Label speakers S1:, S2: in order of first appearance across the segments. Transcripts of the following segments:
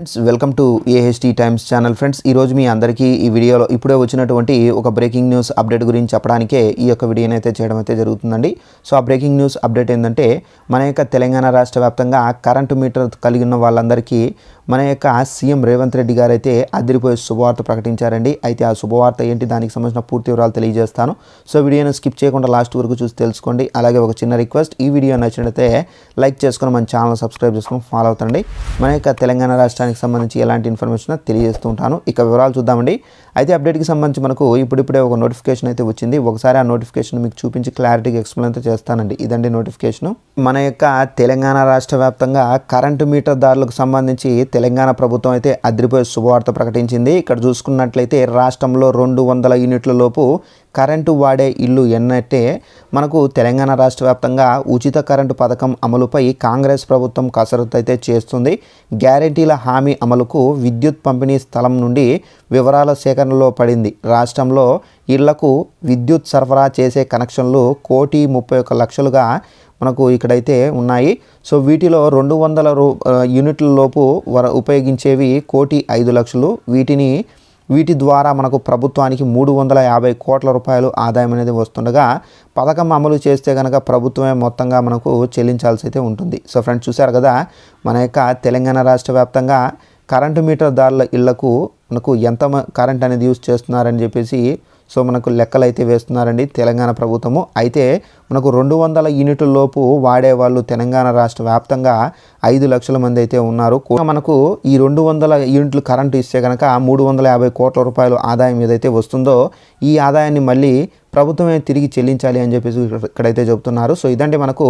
S1: Friends welcome to AHT times channel friends ఈరోజు మీ అందరికీ ఈ వీడియోలో ఇప్పుడే వచ్చినటువంటి ఒక బ్రేకింగ్ న్యూస్ అప్డేట్ గురించి చెప్పడానికే ఈ యొక్క వీడియోని అయితే చేయడం అయితే జరుగుతుందండి. సో ఆ బ్రేకింగ్ న్యూస్ అప్డేట్ ఏంటంటే మన యొక్క తెలంగాణ రాష్ట్ర వ్యాప్తంగా కరెంటు మీటర్ కలిగి ఉన్న వాళ్ళందరికీ మన యొక్క సీఎం రేవంత్ రెడ్డి గారు అయితే అదిరిపోయే శుభవార్త ప్రకటించారండి. అయితే ఆ శుభవార్త ఏంటి దానికి సంబంధించిన పూర్తి వివరాలు తెలియజేస్తాను. సో వీడియోని స్కిప్ చేయకుండా లాస్ట్ వరకు చూసి తెలుసుకోండి. అలాగే ఒక చిన్న రిక్వెస్ట్ ఈ వీడియో నచ్చినట్లయితే లైక్ చేసుకొని మన ఛానల్ సబ్స్క్రైబ్ చేసుకొని ఫాలో అవుతండి. మన యొక్క తెలంగాణ రాష్ట్రానికి సంబంధించి ఎలాంటి ఇన్ఫర్మేషన్ తెలియజేస్తూ ఉంటాను. ఇక వివరాలు చూద్దామండి. అయితే అప్డేట్కి సంబంధించి మనకు ఇప్పుడిప్పుడే ఒక నోటిఫికేషన్ అయితే వచ్చింది. ఒకసారి ఆ నోటిఫికేషన్ మీకు చూపించి క్లారిటీగా ఎక్స్ప్లెయిన్ అయితే చేస్తానండి. ఇదండి నోటిఫికేషన్ మన యొక్క తెలంగాణ రాష్ట్ర వ్యాప్తంగా కరెంటు మీటర్ దారులకు సంబంధించి తెలంగాణ ప్రభుత్వం అయితే అదిరిపోయే శుభవార్త ప్రకటించింది. ఇక్కడ చూసుకున్నట్లయితే రాష్ట్రంలో రెండు వందల యూనిట్ల లోపు కరెంటు వాడే ఇల్లు ఎన్నట్టే మనకు తెలంగాణ రాష్ట్ర వ్యాప్తంగా ఉచిత కరెంటు పథకం అమలుపై కాంగ్రెస్ ప్రభుత్వం కసరత్తు అయితే చేస్తుంది. గ్యారంటీల హామీ అమలుకు విద్యుత్ పంపిణీ స్థలం నుండి వివరాల సేకరణలో పడింది. రాష్ట్రంలో ఇళ్ళకు విద్యుత్ సరఫరా చేసే కనెక్షన్లు కోటి ముప్పై ఒక్క లక్షలుగా మనకు ఇక్కడైతే ఉన్నాయి. సో వీటిలో రెండు వందల రూ యూనిట్ల లోపు వర ఉపయోగించేవి కోటి ఐదు లక్షలు. వీటిని వీటి ద్వారా మనకు ప్రభుత్వానికి మూడు వందల యాభై కోట్ల రూపాయలు ఆదాయం అనేది వస్తుండగా పథకం అమలు చేస్తే కనుక ప్రభుత్వమే మొత్తంగా మనకు చెల్లించాల్సి అయితే ఉంటుంది. సో ఫ్రెండ్స్ చూశారు కదా? మన యొక్క తెలంగాణ రాష్ట్ర వ్యాప్తంగా కరెంటు మీటర్ దారుల ఇళ్ళకు మనకు ఎంత కరెంట్ అనేది యూజ్ చేస్తున్నారని చెప్పేసి సో మనకు లెక్కలు అయితే వేస్తున్నారండి తెలంగాణ ప్రభుత్వము. అయితే మనకు రెండు వందల యూనిట్ల లోపు వాడే వాళ్ళు తెలంగాణ రాష్ట్ర వ్యాప్తంగా ఐదు లక్షల మంది అయితే ఉన్నారు. మనకు ఈ రెండు వందల యూనిట్లు కరెంటు ఇస్తే కనుక మూడు వందల యాభై కోట్ల రూపాయలు ఆదాయం ఏదైతే వస్తుందో ఈ ఆదాయాన్ని మళ్ళీ ప్రభుత్వమే తిరిగి చెల్లించాలి అని చెప్పేసి ఇక్కడైతే చెబుతున్నారు. సో ఇదంటే మనకు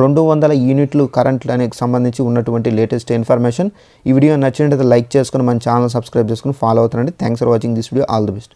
S1: రెండు వందల యూనిట్లు కరెంట్ సంబంధించి ఉన్నటువంటి లేటెస్ట్ ఇన్ఫర్మేషన్. ఈ వీడియో నచ్చినట్లయితే లైక్ చేసుకుని మన ఛానల్ సబ్స్క్రైబ్ చేసుకుని ఫాలో అవుతారండి thanks for watching this video. All the best.